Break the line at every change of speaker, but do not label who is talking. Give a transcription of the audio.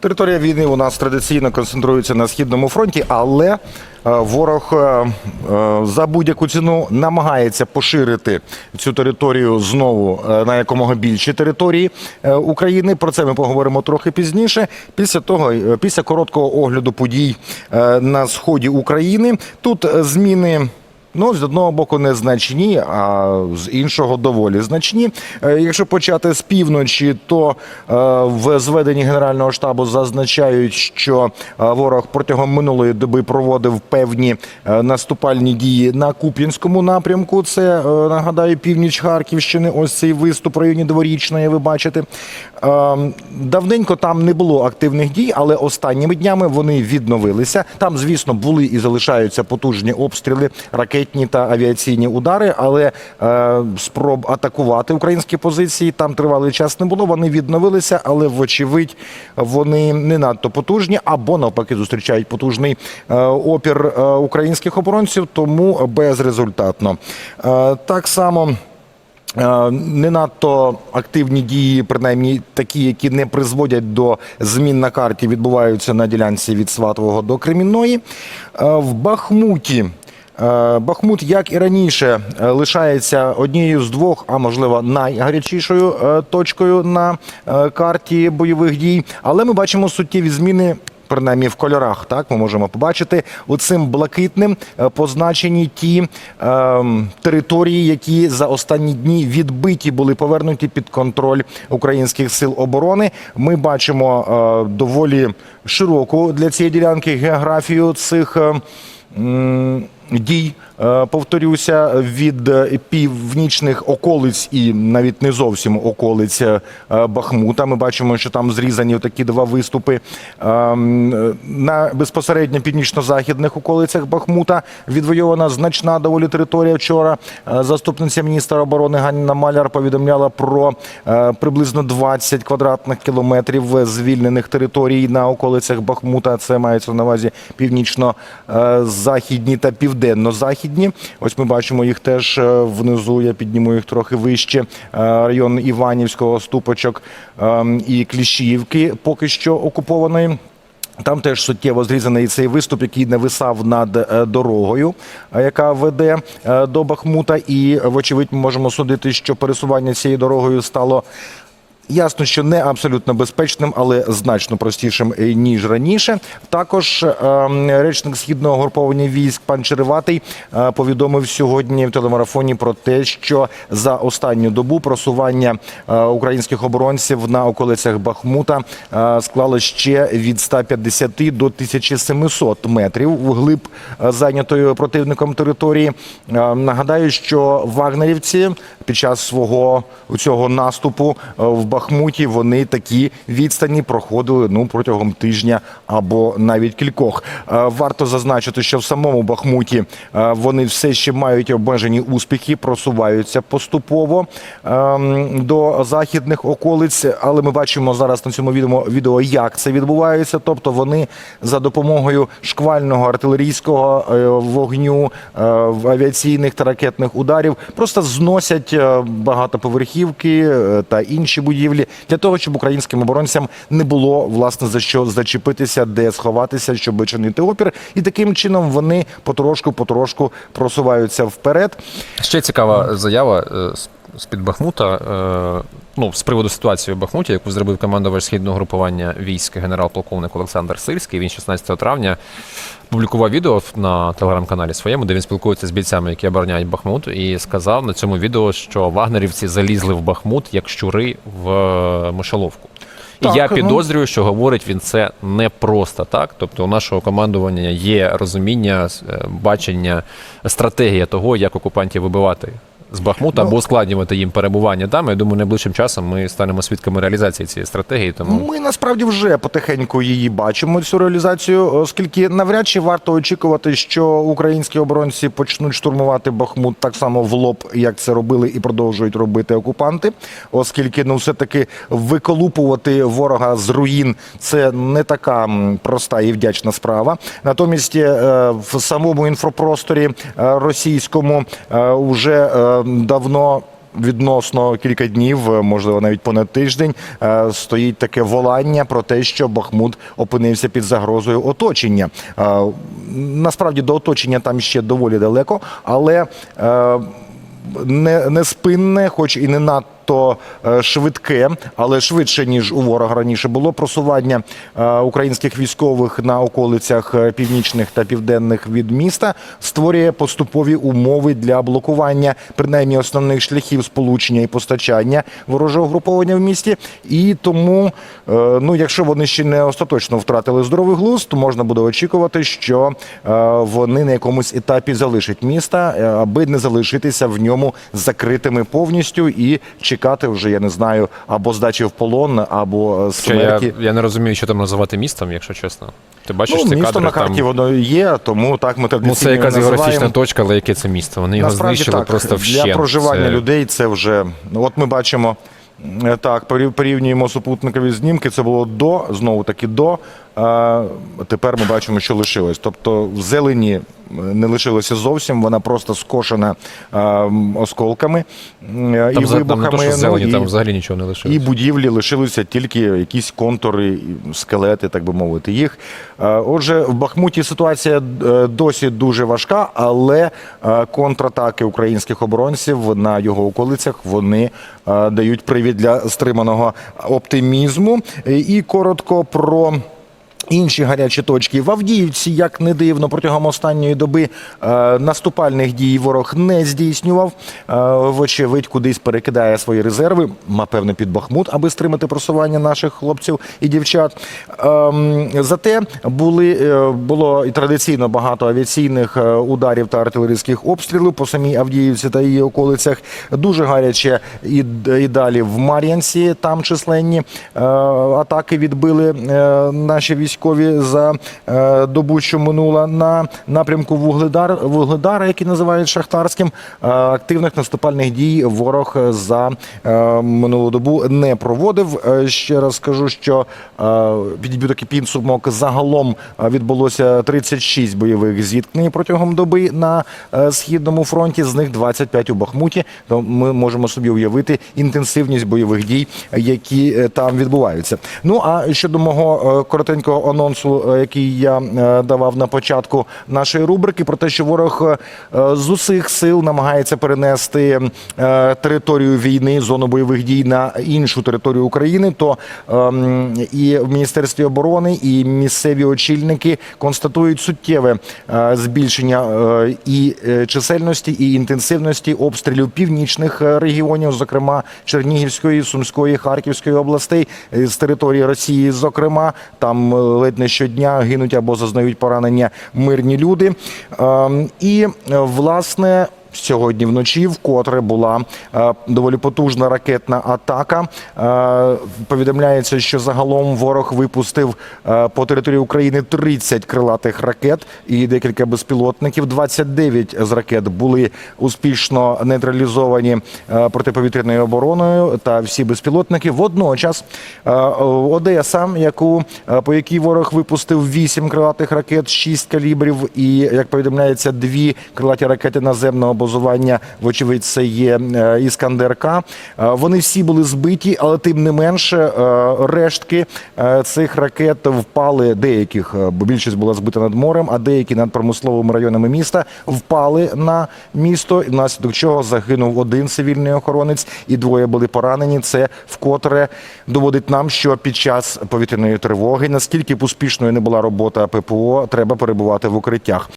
Територія війни у нас традиційно концентрується на східному фронті, але е, ворог е, е, за будь-яку ціну намагається поширити цю територію знову на якомога більші території України. Про це ми поговоримо трохи пізніше. Після того, після короткого огляду подій на сході України, тут зміни. Ну, з одного боку, незначні, а з іншого доволі значні. Е, Якщо почати з півночі, то е, в зведенні Генерального штабу зазначають, що е, ворог протягом минулої доби проводив певні наступальні дії на Куп'янському напрямку. Це нагадаю північ Харківщини. Ось цей виступ в районі дворічної. Ви бачите. Давненько там не було активних дій, але останніми днями вони відновилися. Там, звісно, були і залишаються потужні обстріли, ракетні та авіаційні удари, але е, спроб атакувати українські позиції там тривалий час не було. Вони відновилися, але вочевидь вони не надто потужні або навпаки зустрічають потужний е, опір е, українських оборонців, тому безрезультатно. Е, так само. Е, Не надто активні дії, принаймні такі, які не призводять до змін на карті, відбуваються на ділянці від Сватового до Кремінної. Е, В Бахмуті. Е, Бахмут, як і раніше, е, лишається однією з двох, а можливо найгарячішою е, точкою на карті бойових дій. Але ми бачимо суттєві зміни принаймні в кольорах, так ми можемо побачити оцим блакитним е, позначені ті е, території, які за останні дні відбиті були повернуті під контроль українських сил оборони. Ми бачимо е, доволі широку для цієї ділянки географію цих. е, Дій, е, повторюся, від е, північних околиць і навіть не зовсім околиць е, Бахмута. Ми бачимо, що там зрізані такі два виступи. Ем, На безпосередньо північно-західних околицях Бахмута відвойована значна доволі територія. Вчора заступниця міністра оборони Ганна Маляр повідомляла про приблизно 20 квадратних кілометрів звільнених територій на околицях Бахмута. Це мається на увазі північно-західні та південно-західні. Ось ми бачимо їх теж е, внизу. Я підніму їх трохи вище. Е, Район Іванівського, Ступочок ем, і Кліщіївки поки що окупованої. Там теж суттєво зрізаний цей виступ, який нависав над е, дорогою, яка веде до Бахмута. І, вочевидь, ми можемо судити, що пересування цією дорогою стало. Ясно, що не абсолютно безпечним, але значно простішим е, ніж раніше. Також е, речник східного груповання військ пан Череватий е, повідомив сьогодні в телемарафоні про те, що за останню добу просування українських оборонців на околицях Бахмута склало ще від 150 до 1700 метрів вглиб зайнятої противником території. Нагадаю, що вагнерівці під час свого цього наступу е, в Бахмуті вони такі відстані проходили ну протягом тижня або навіть кількох. Е, Варто зазначити, що в самому Бахмуті е, вони все ще мають обмежені успіхи, просуваються поступово ем, до західних околиць. Але ми бачимо зараз на цьому відео, як це відбувається. Тобто вони за допомогою шквального артилерійського вогню, авіаційних та ракетних ударів просто зносять багатоповерхівки е, та інші будівлі для того, щоб українським оборонцям не було власне за що зачепитися, де сховатися, щоб чинити опір. І таким чином вони потрошку-потрошку просуваються вперед.
Ще цікава заява е, з-під Бахмута. е, Ну, з приводу ситуації в Бахмуті, яку зробив командувач східного групування військ генерал-полковник Олександр Сирський. Він 16 травня публікував відео на телеграм-каналі своєму, де він спілкується з бійцями, які обороняють Бахмут, і сказав на цьому відео, що вагнерівці залізли в Бахмут як щури в е, мишоловку. І
Так,
я
ну.
підозрюю, що говорить він це не просто так. Тобто, у нашого командування є розуміння, е, бачення, стратегія того, як окупантів вибивати з Бахмута
Ну.
або ускладнювати їм перебування там. Я думаю, найближчим часом ми станемо свідками реалізації цієї стратегії. Тому
Ми насправді вже потихеньку її бачимо цю реалізацію, оскільки навряд чи варто очікувати, що українські оборонці почнуть штурмувати Бахмут так само в лоб, як це робили і продовжують робити окупанти, оскільки ну все таки виколупувати ворога з руїн це не така проста і вдячна справа. Натомість е, в самому інфопросторі е, російському вже е, давно відносно кілька днів, е, можливо, навіть понад тиждень, е, стоїть таке волання про те, що Бахмут опинився під загрозою оточення. Е, Насправді до оточення там ще доволі далеко, але не, не спинне, хоч і не надто е, швидке, але швидше ніж у ворога раніше було просування е, українських військових на околицях е, північних та південних від міста створює поступові умови для блокування принаймні основних шляхів сполучення і постачання ворожого груповання в місті. І тому, ну якщо вони ще не остаточно втратили здоровий глузд, то можна буде очікувати, що вони на якомусь етапі залишать міста, аби не залишитися в ньому закритими повністю і чекати вже, я не знаю, або здачі в полон, або е,
Що я,
смерті.
я не розумію, що там називати містом, якщо чесно. Ти бачиш
Ну,
ці
місто
кадри
на карті
там.
воно є, тому так ми
Ну, це якась географічна точка, але яке це місто? Вони його
Насправді
знищили
так,
просто вщент.
для проживання
Це-
людей. Це вже ну, от ми бачимо. е, Так, порівнюємо супутникові знімки. Це було до, знову таки до. А тепер ми бачимо, що лишилось. Тобто в зелені е, не лишилося зовсім. Вона просто скошена а, осколками е,
Там,
і
за- там не
вибухами.
то,
ну,
зелені,
і-
там взагалі нічого не
і будівлі лишилися тільки якісь контури, скелети, так би мовити, їх. Е, Отже, в Бахмуті ситуація досі дуже важка, але контратаки українських оборонців на його околицях вони дають привід для стриманого оптимізму. І коротко про. Інші гарячі точки в Авдіївці, як не дивно, протягом останньої доби е, наступальних дій ворог не здійснював. Е, вочевидь, кудись перекидає свої резерви, напевно, під Бахмут, аби стримати просування наших хлопців і дівчат. Ем, зате були е, було і традиційно багато авіаційних ударів та артилерійських обстрілів по самій Авдіївці та її околицях. Дуже гаряче і, і далі в Мар'янці. Там численні атаки відбили наші військові за е, добу, що минула на напрямку Вугледар, Вугледара, який називають Шахтарським. Е, активних наступальних дій ворог за е, минулу добу не проводив. Ще раз скажу, що підб'ю такий підсумок. Загалом відбулося 36 бойових зіткнень протягом доби на східному фронті. З них 25 у Бахмуті. То ми можемо собі уявити інтенсивність бойових дій, які там відбуваються. Ну а щодо мого коротенького анонсу, е, який я е, давав на початку нашої рубрики, про те, що ворог е, з усіх сил намагається перенести територію війни, зону бойових дій на іншу територію України, то ем, і в Міністерстві оборони, і місцеві очільники констатують суттєве збільшення і чисельності, і інтенсивності обстрілів північних регіонів, зокрема Чернігівської, Сумської, Харківської областей, з території Росії, зокрема, там ледь не щодня гинуть або зазнають поранення мирні люди. Ем, І е, власне. Сьогодні вночі вкотре була е, доволі потужна ракетна атака. Е, повідомляється, що загалом ворог випустив е, по території України 30 крилатих ракет і декілька безпілотників. 29 з ракет були успішно нейтралізовані протиповітряною обороною та всі безпілотники. Водночас Одеса, яку по якій ворог випустив 8 крилатих ракет, 6 калібрів, і як повідомляється, дві крилаті ракети наземного базування. Вочевидь, це є е, Іскандер-К. Е, Вони всі були збиті, але тим не менше е, рештки цих ракет впали деяких, бо більшість була збита над морем, а деякі над промисловими районами міста впали на місто, внаслідок чого загинув один цивільний охоронець, і двоє були поранені. Це вкотре доводить нам, що під час повітряної тривоги, наскільки б успішною не була робота ППО, треба перебувати в укриттях.